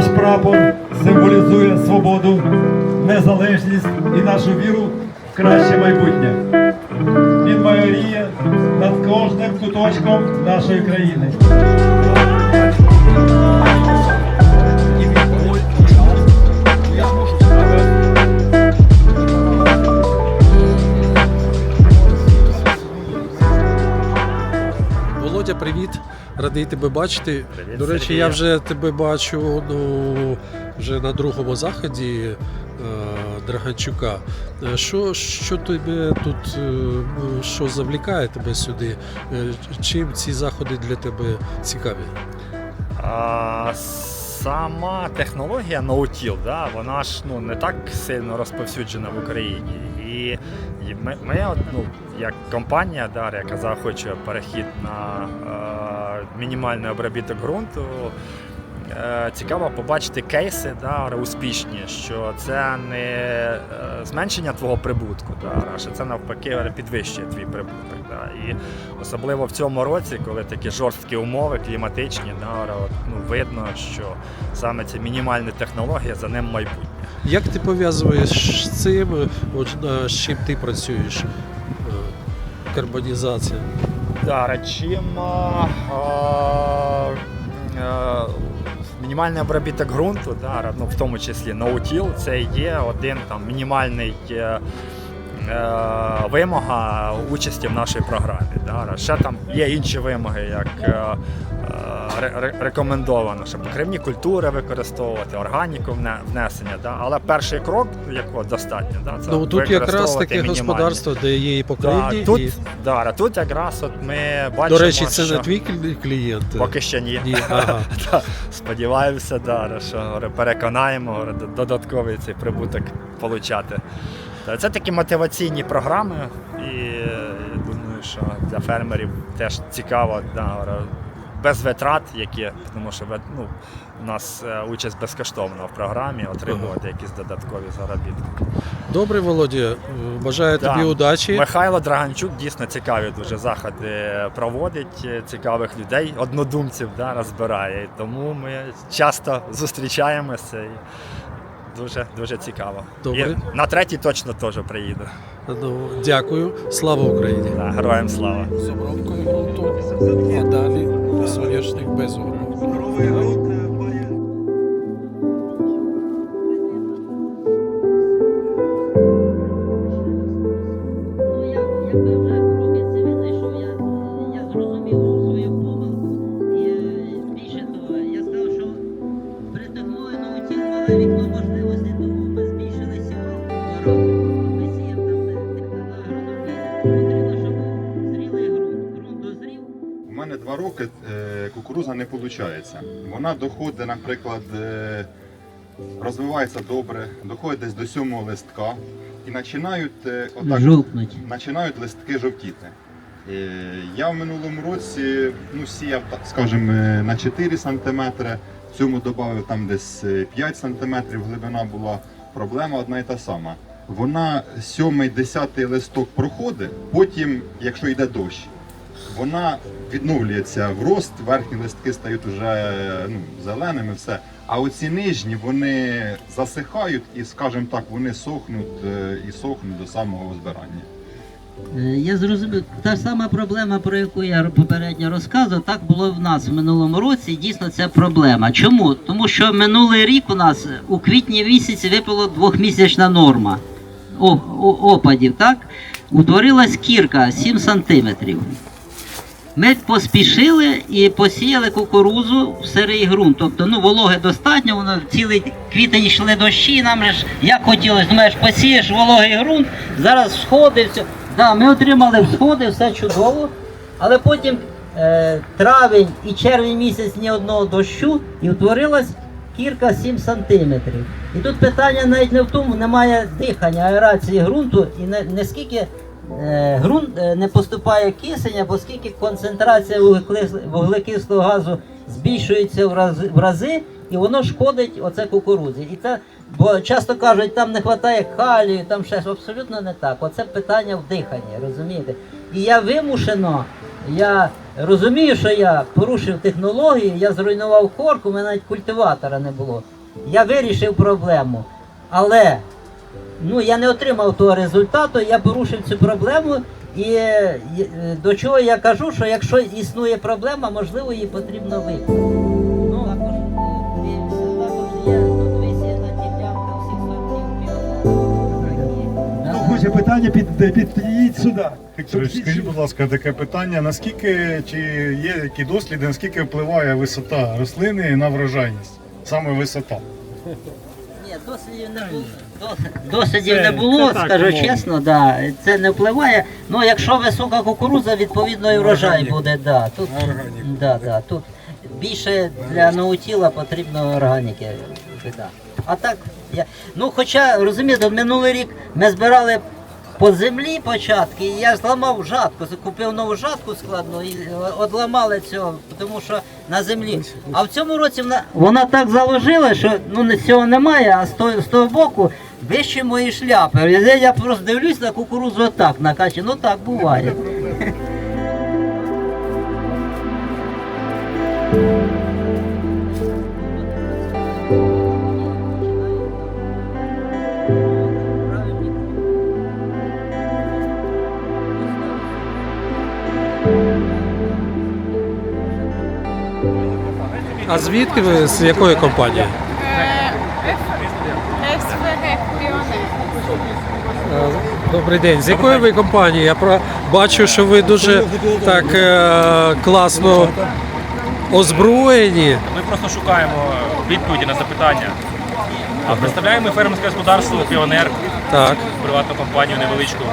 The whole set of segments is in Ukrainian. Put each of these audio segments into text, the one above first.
Наш прапор символізує свободу, незалежність і нашу віру в краще майбутнє. Він майоріє над кожним куточком нашої країни. Володя, привіт. Радий тебе бачити. Привіт, До речі, Сергію. я вже тебе бачу ну, вже на другому заході е, Драганчука. Е, Що, що тебе тут е, що завлікає тебе сюди? Чим ці заходи для тебе цікаві? А, сама технологія Ноутіл, да, вона ж ну, не так сильно розповсюджена в Україні. І, ми, ми ну, як компанія, Дар, яка захоче перехід на е, мінімальний обробіток ґрунту. Е, Цікаво побачити кейси да, успішні, що це не е, зменшення твого прибутку, да, а що це навпаки підвищує твій прибуток. Да. І особливо в цьому році, коли такі жорсткі умови кліматичні, да, от, ну, видно, що саме ці мінімальні технології за ним майбутнє. Як ти пов'язуєш з цим? От, е, з чим ти працюєш? Карбонізація. Да, а, мінімальний обробіток ґрунту, да, ну, в тому числі ноутіл, це є один там мінімальний. е, е, Вимога участі в нашій програмі. Да. Ще там є інші вимоги, як е, ре- ре- рекомендовано, щоб покривні культури використовувати, органіку внесення. Да. Але перший крок, якого достатньо, да, це Ну тут якраз таке мінімальні. господарство, де є і покривні. Да, тут, і... да, тут якраз от ми бачимо, До речі, це що... не твій клієнт. Поки що ні. Ні, ага. Та, Сподіваємося, да, що переконаємо додатковий цей прибуток отримати. Це такі мотиваційні програми, і е, я думаю, що для фермерів теж цікаво да, без витрат, які, тому що ну, у нас е, участь безкоштовна в програмі, отримувати якісь додаткові заробітки. Добре, Володя, е, бажаю Да. тобі удачі. Михайло Драганчук дійсно цікаві дуже заходи проводить, е, цікавих людей, однодумців да, розбирає. Тому ми часто зустрічаємося і дуже, дуже цікаво. Добре. І на третій точно теж приїду. Ну, дякую. Слава Україні! Да, героям слава. з обробкою ґрунту і далі соняшник без обробки. Роки е, кукуруза не виходить. Вона доходить, наприклад, е, розвивається добре, доходить десь до сьомого листка і починають е, отак, починають листки жовтіти. Я в минулому році ну, сіяв, так скажімо, на 4 см, в цьому додав там десь е, 5 см глибина була. Проблема одна і та сама. Вона сьомий, десятий листок проходить, потім, якщо йде дощ, вона відновлюється в рост, верхні листки стають вже ну, зеленими, все. А оці нижні вони засихають і, скажімо так, вони сохнуть е, і сохнуть до самого збирання. Е, Я зрозумів, та ж сама проблема, про яку я попередньо розказував, так було в нас в минулому році. Дійсно, це проблема. Чому? Тому що минулий рік у нас у квітні місяці випала двохмісячна норма опадів, так? Утворилась кірка 7 сантиметрів. Ми поспішили і посіяли кукурузу в сирий ґрунт. Тобто, ну, вологи достатньо, воно цілий квітень йшли дощі, нам ж як хотілося, думаєш, посієш вологий ґрунт, зараз сходи, все. Да, ми отримали всходи, все чудово, але потім е, травень і червень місяць ні одного дощу і утворилась кірка 7 сантиметрів. І тут питання навіть не в тому, немає дихання, аерації ґрунту, і не, не скільки ґрунт е, не поступає кисень, або скільки концентрація вуглекис- вуглекислого газу збільшується в рази, і воно шкодить оце кукурудзі. І це, бо часто кажуть, там не вистачає калію, там щось абсолютно не так. Оце питання в диханні, розумієте? І я вимушено, Я розумію, що я порушив технології, я зруйнував корку, у мене навіть культиватора не було. Я вирішив проблему. Але ну, я не отримав того результату, я порушив цю проблему. І е, е, до чого я кажу, що якщо існує проблема, можливо, її потрібно виправити. Ну, Хто хоче питання, під, під, підійдіть сюди. Скажіть, будь ласка, таке питання: наскільки чи є які досліди, наскільки впливає висота рослини на врожайність? Саме висота. Ні, дослідів не було. Дос- Це- не було, це скажу чесно, да, це не впливає. Ну, якщо висока кукуруза, відповідно і врожай Органік. буде. Да, тут, да, да, тут більше для наутіла потрібно органіки. Да. А так, я, ну хоча, розумієте, минулий рік ми збирали по землі початки, і я зламав жатку, закупив нову жатку складну і одламали цього, тому що на землі. А в цьому році вона, вона так заложила, що ну не- цього немає, а з того, з того боку вище мої шляпи. Я, я просто дивлюсь на кукурудзу отак накачу. Ну так буває. А звідки ви з якої компанії? СВГ Піонер. Е, Добрий день. З якої ви компанії? Я про бачу, що ви дуже так е, класно озброєні. Ми просто шукаємо відповіді на запитання. А представляємо ми фермерське господарство Піонер, Так. приватну компанію невеличку.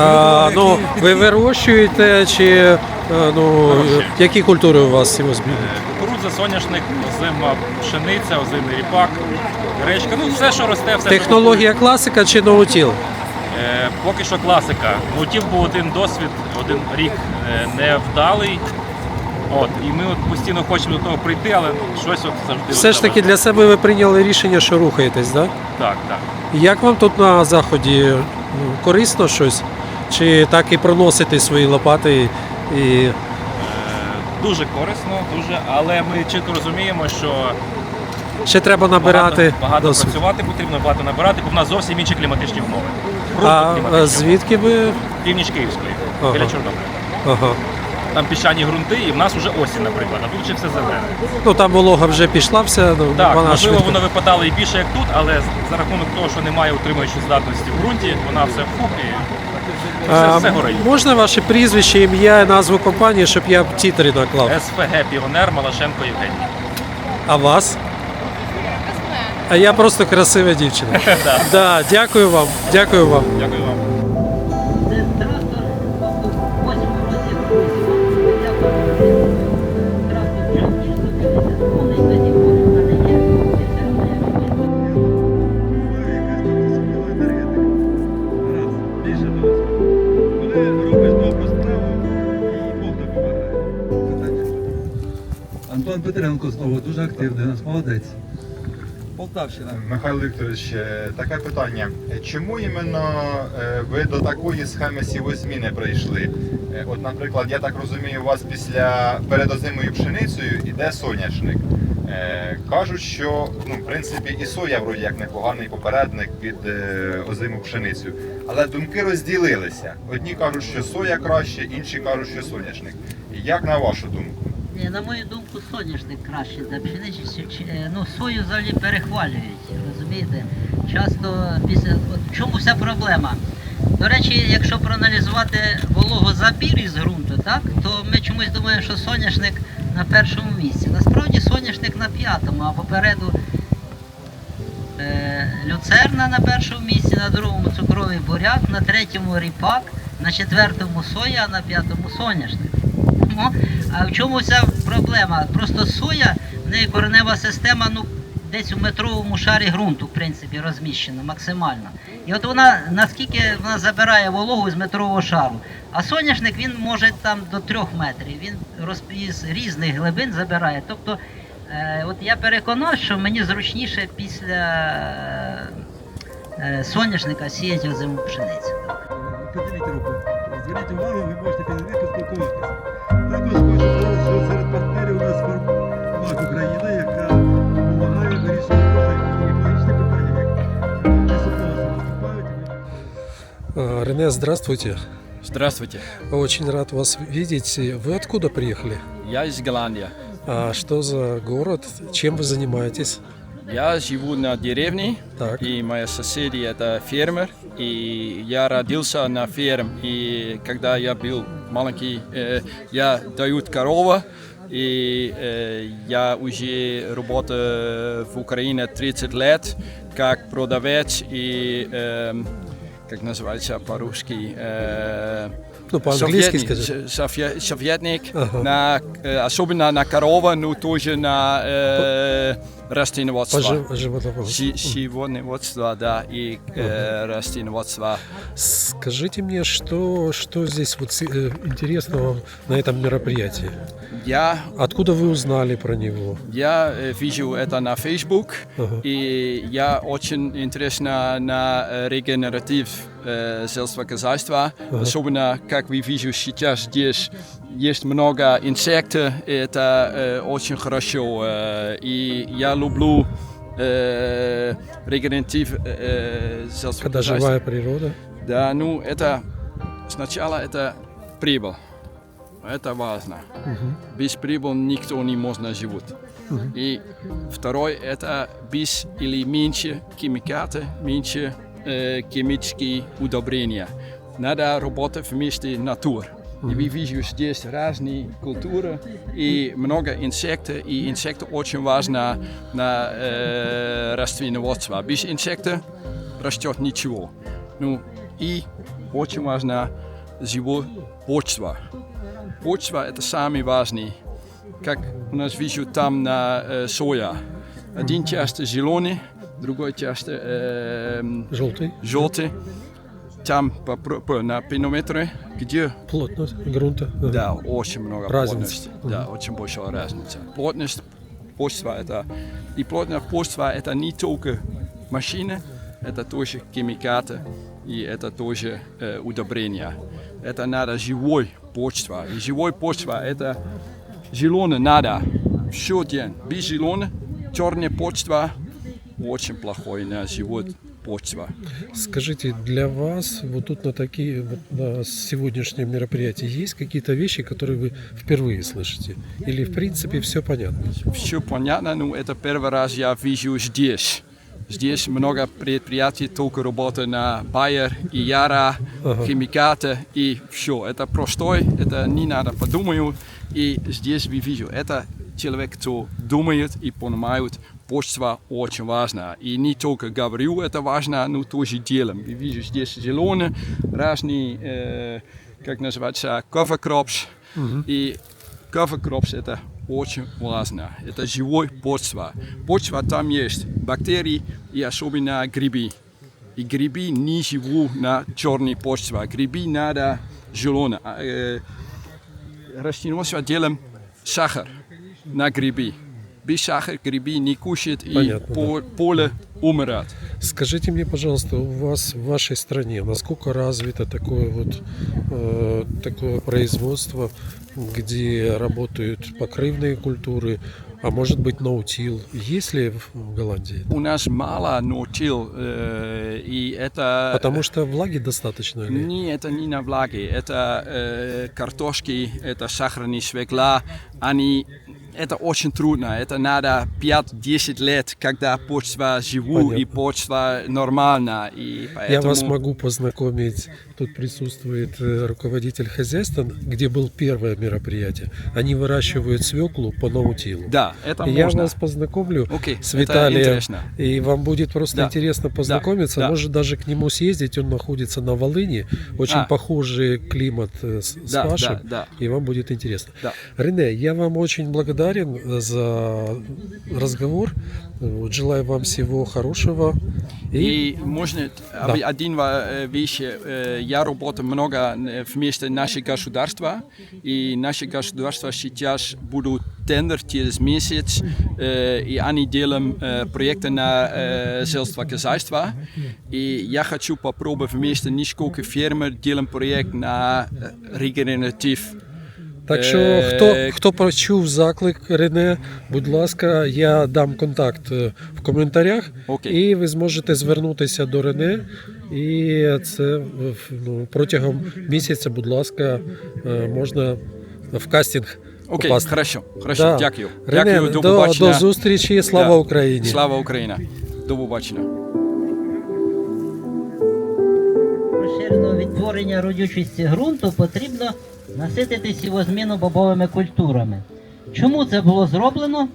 А, ну, ви вирощуєте чи ну, які культури у вас цим збір? Кукурудза, соняшник, озима пшениця, озимий ріпак, гречка. Ну все, що росте, все. що Технологія класика чи ноутіл? Е, поки що класика. Мотив був один досвід, один рік е, невдалий. От, і ми от постійно хочемо до того прийти, але щось от завжди. Все ж таки для себе ви прийняли рішення, що рухаєтесь, так? Так, так. Як вам тут на заході ну, корисно щось? Чи так і проносите свої лопати і Е, Дуже корисно, дуже, але ми чітко розуміємо, що ще треба набирати багато, багато досвід? працювати потрібно, багато набирати, бо в нас зовсім інші кліматичні умови. А кліматичні звідки ви? Північ Київської, Ага. біля Чорнобиля. Ага. Там піщані ґрунти, і в нас вже осінь, наприклад, а тут ще все зелене. Ну там волога вже пішла, все ну, Так, вона можливо, швидко. воно випадало і більше, як тут, але за рахунок того, що немає утримуючої здатності в ґрунті, вона все фух і А, можна ваше прізвище, ім'я, назву компанії, щоб я в тітері наклав? СФГ Піонер Малашенко Євгеній. А вас? А я просто красива дівчина. да, дякую вам. Дякую вам. Дякую вам. Петренко знову дуже активний, у нас молодець. Полтавщина. Михайло Вікторович, е, таке питання. Е, Чому іменно е, ви до такої схеми сівозміни прийшли? От, наприклад, я так розумію, у вас після перед озимою пшеницею йде соняшник. Кажуть, що ну, в принципі і соя вроді як непоганий попередник під е, озиму пшеницю. Але думки розділилися. Одні кажуть, що соя краще, інші кажуть, що соняшник. Як на вашу думку? На мою думку, соняшник краще за пшеничі. е, Ну, сою взагалі перехвалюють, розумієте? Часто після. От чому вся проблема? До речі, якщо проаналізувати вологозабір із ґрунту, так, то ми чомусь думаємо, що соняшник на першому місці. Насправді соняшник на п'ятому, а попереду е, люцерна на першому місці, на другому цукровий буряк, на третьому ріпак, на четвертому соя, а на п'ятому соняшник. Ну, а в чому вся проблема? Просто соя, в неї коренева система, ну, десь у метровому шарі ґрунту, в принципі, розміщена максимально. І от вона наскільки вона забирає вологу з метрового шару. А соняшник він може там до трьох метрів. Він із різних глибин забирає. Тобто, е, от я переконав, що мені зручніше після е, соняшника сіяти озиму пшеницю. Підніміть руку. Зверніть увагу, ви можете підійти поспілкуватися. Також хочу сказати, що серед партнерів у нас формат Україна, яка допомагає вирішувати дуже екологічні питання, як лісополоси виступають. А, Рене, здравствуйте. Здравствуйте, Очень рад вас видеть. Вы откуда приехали? я из Голландии. А что за город? Чем вы занимаетесь? Я живу на деревне, Так. и мои соседи это фермер, и я родился на ферме, и когда я был маленький, э, я дают корова, и э, я уже работаю в Украине 30 лет как продавец и эм, как называется по-русски? э, Ну, по-английски Советник, скажите. с- софе- Советник, Ага. на, э, особенно на корова, но тоже на э, растениеводство. Пожи- животноводство. Си- Животноводство, да, и э, растениеводство. Скажите мне, что, что здесь вот э, интересного на этом мероприятии? Я, Откуда вы узнали про него? я э, вижу это на Facebook, Ага. и я очень интересно на э, регенератив э, сельскохозяйства, особенно как вы вижу сейчас здесь есть много инсектов, это э, очень хорошо, э, и я люблю э, регенератив э, Когда сельскохозяйства. живая природа? Да, ну это сначала это прибыль. Это важно. Без прибыли никто не может жить. И второй это без или меньше химикаты, меньше э, химические удобрения. Надо работать вместе натур. И вы видите здесь разные культуры и много инсектов. И инсекты очень важны на э, растениеводство. Без инсектов растет ничего. Ну и очень важно живое почва. Почва это самый важный. Как у нас вижу там на э, соя. Один часто зеленый, другой часто э, Желтый? желтый. Там по, по- на пинометре, где Плотность грунта? Ага. да, очень много Разница. плотности. Да, очень большая разница. Плотность почва это и плотность почва это не только машины, это тоже химикаты и это тоже э, удобрения. Это надо живой почва. И живой почва это зеленый надо все день. Без зеленой черная почва очень плохой на живот почва. Скажите, для вас вот тут на такие вот на сегодняшнем мероприятии есть какие-то вещи, которые вы впервые слышите? Или в принципе все понятно? Все понятно, но это первый раз я вижу здесь. Здесь много предприятий только работают на Байер и Яра, Ага. химикаты и все. Это простой, это не надо подумать. И здесь вы вижу, это человек, кто думает и понимает, почва очень важна. И не только говорю, это важно, но тоже делаем. Вы видите здесь зеленые, разные, э, как называется, cover crops. И cover crops это очень важно. Это живой почва. Почва там есть бактерии и особенно грибы. И грибы не живут на черной почве. Грибы надо зеленые. А, э, Растениеводство делаем сахар на грибы. Без сахара грибы не кушают и Понятно, по- поле умирает. Скажите мне, пожалуйста, у вас в вашей стране насколько развито такое вот э, такое производство, где работают покрывные культуры, а может быть наутил? Есть ли в Голландии? У нас мало наутил, э, и это... Потому что влаги достаточно ли? Не, это не на влаге, это э, картошки, это сахарные свекла, они это очень трудно, это надо 5-10 лет, когда почва живу и Понятно. почва нормальна. И поэтому... Я вас могу познакомить. Тут присутствует э, руководитель хозяйства, где был первое мероприятие. Они выращивают свеклу по наутилу. Да, это И Я можно. вас познакомлю Окей, с Виталием, и вам будет просто Да. интересно познакомиться. да. Может даже к нему съездить. Он находится на Волыни, очень А. похожий климат э, с, с Да, вашим, да, да. и вам будет интересно. Да. Рене, я вам очень благодарен э, за разговор. Желаю вам всего хорошего. И можно об- один ва- э, вещь, э, я работаю много э, вместе нашего государства, и наше государство сейчас будут тендер через месяц, э, и они делаем э, проекты на э, сельскохозяйство, и я хочу попробовать вместе несколько фермер делаем проект на э, регенератив Так що, Е, хто, хто почув заклик Рене, будь ласка, я дам контакт е, в коментарях, Окей. і ви зможете звернутися до Рене. І це ну, протягом місяця, будь ласка, е, можна в кастинг Окей, попасти. хорошо, хорошо, Да. дякую. Рене, Дякую, до до, побачення. до зустрічі, слава Да. Україні! Слава Україна. До побачення. Розширеного відтворення родючості ґрунту потрібно наситити сівозміну бобовими культурами. Чому це було зроблено?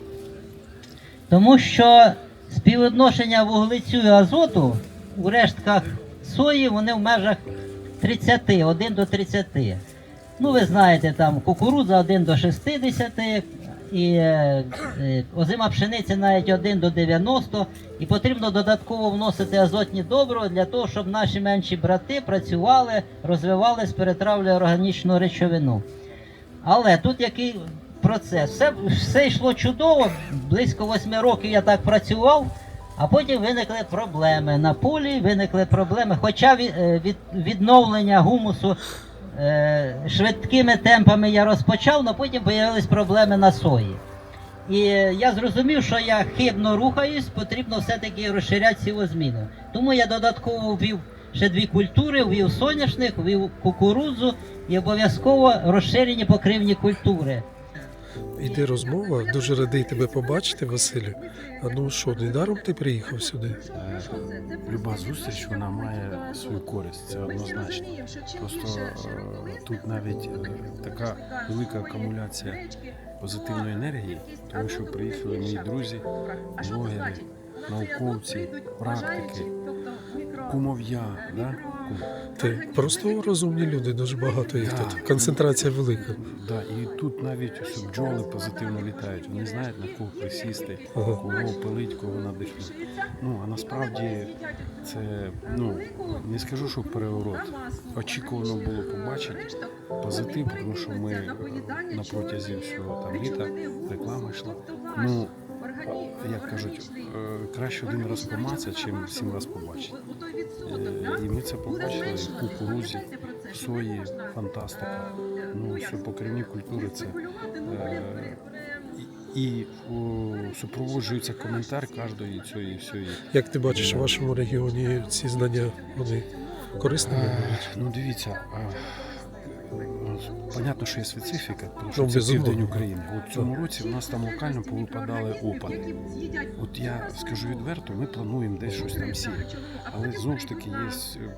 Тому що співвідношення вуглецю і азоту у рештках сої вони в межах 30, 1 до 30. Ну, ви знаєте, там кукурудза 1 до 60, і е, е, озима пшениця навіть 1 до 90. І потрібно додатково вносити азотні добрива для того, щоб наші менші брати працювали, розвивались, перетравлювали органічну речовину. Але тут який процес? Все, все йшло чудово. Близько восьми років я так працював, а потім виникли проблеми. На полі виникли проблеми. Хоча від, е, від, відновлення гумусу швидкими темпами я розпочав, але потім з'явились проблеми на сої. І е, я зрозумів, що я хибно рухаюсь, потрібно все-таки розширяти сівозміну. Тому я додатково ввів ще дві культури, ввів соняшник, ввів кукурудзу і обов'язково розширені покривні культури. Іде розмова. Дуже радий тебе побачити, Василю. А ну що, недаром ти приїхав сюди? Е, Люба зустріч вона має свою користь, це однозначно. Просто е, тут навіть е, така велика акумуляція позитивної енергії, тому що приїхали мої друзі, блогери, науковці, практики, кумов'я. Да? Кум. Ти просто розумні люди, дуже багато їх тут. Концентрація велика. Да, і тут навіть ось бджоли позитивно літають. Вони знають на кого присісти, Ага. кого пилить, кого надихнути. Ну а насправді це ну не скажу, що переворот. Очікувано було побачити позитив, тому що ми е, на протязі всього там літа реклама йшла. Ну як кажуть, е, краще один раз помацати, чим сім раз побачити. Е, І ми це побачили в кукурузі, в сої, фантастика. Ну, що покривні культури це. Е, і о, супроводжується коментар кожної цієї всієї. Як ти бачиш, в вашому регіоні ці знання вони корисними Е, будуть? Ну дивіться, а, е, понятно, що є специфіка, тому що Ну, це південь України. От в цьому році в нас там локально повипадали опади. От я скажу відверто, ми плануємо десь щось там сіяти. Але знову ж таки є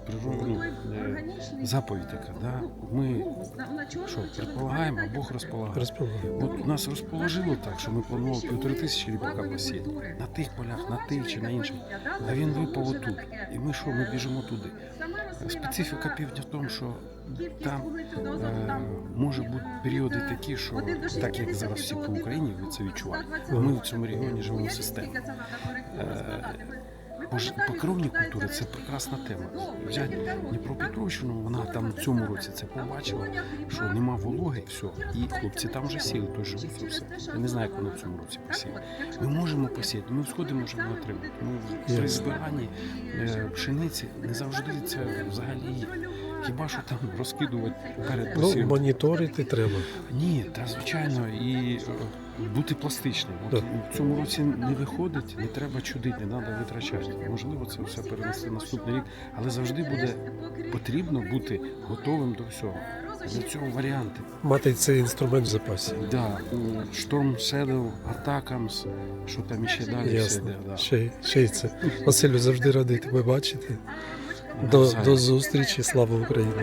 природа, ну, е, заповідь така. Да? Ми що, предполагаємо, а Бог розполагає. От нас розположило так, що ми планували півтори тисячі ріпака посіяти. На тих полях, на тих чи на інших. А він випав отут. І ми що, ми біжимо туди. Специфіка півдня в тому, що там е, може бути періоди такі, що так як зараз всі по Україні, ви це відчуваєте. Ми в цьому регіоні живемо системно. Е, покровні культури це прекрасна тема. Взять Дніпропетровщину, вона там в цьому році це побачила, що нема вологи, все. І хлопці там вже сіли, то живуть і все. Я не знаю, як вони в цьому році посіяли. Ми можемо посіяти, ми всходи можемо отримати. Ми при збиранні е, пшениці не завжди це взагалі є. Хіба що там розкидувати перед Ну, моніторити треба. Ні, та звичайно, і е, бути пластичним. От в цьому році не виходить, не треба чудити, не треба витрачати. Можливо, це все перенести наступний рік, але завжди буде потрібно бути готовим до всього. Для цього варіанти. Мати цей інструмент в запасі. Да, Storm Shadow, Атакамс, що там іще далі все Ясно. йде. Да. Ще, ще й це. Василю, завжди радий тебе бачити. До, до зустрічі, слава Україні.